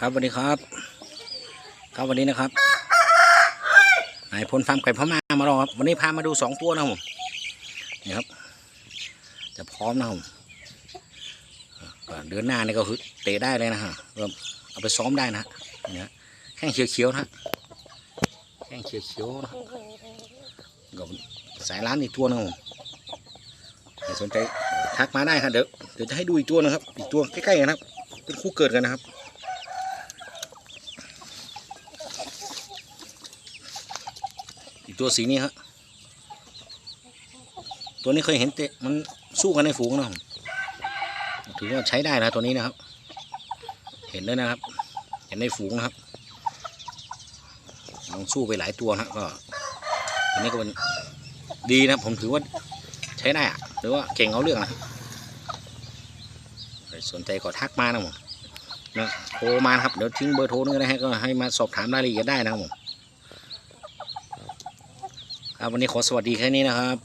ครับสวัสดีครับ ครับวันนี้นะครับนายพลฟาร์มไก่พม่ามาลองครับวันนี้พามาดูสองตัวนะผมนี่ครับ จะพร้อมนะผมเดือนหน้านี่ก็คือเตะได้เลยนะฮะเอาไปซ้อมได้นะฮะนี่ฮะแข้งเขียวๆนะฮะแข้งเขียวๆนะก็สายร้านอีกตัวนะผมใครสนใจทักมาได้ครับเดี๋ยวเดี๋ยวจะให้ดูอีกตัวนะครับ อีกตัวใกล้ๆนะครับ เป็นคู่เกิดกันนะครับ อีกตัวสีนี้ครับตัวนี้เคยเห็นเตะมันสู้กันในฝูงนะถือว่าใช้ได้นะตัวนี้นะครับ เห็นด้วยนะครับ เห็นในฝูงนะครับลองสู้ไปหลายตัวนะก็ตัวนี้ก็เป็นดีนะผมถือว่าใช้ได้อะหรือว่าเก่งเอาเรื่องนะสนใจก็ทักมานะผมนะโทรมาครับเดี๋ยวทิ้งเบอร์โทรนี่ก็ได้ให้ก็ให้มาสอบถามรายละเอียดได้นะผม ครับวันนี้ขอสวัสดีแค่นี้นะครับ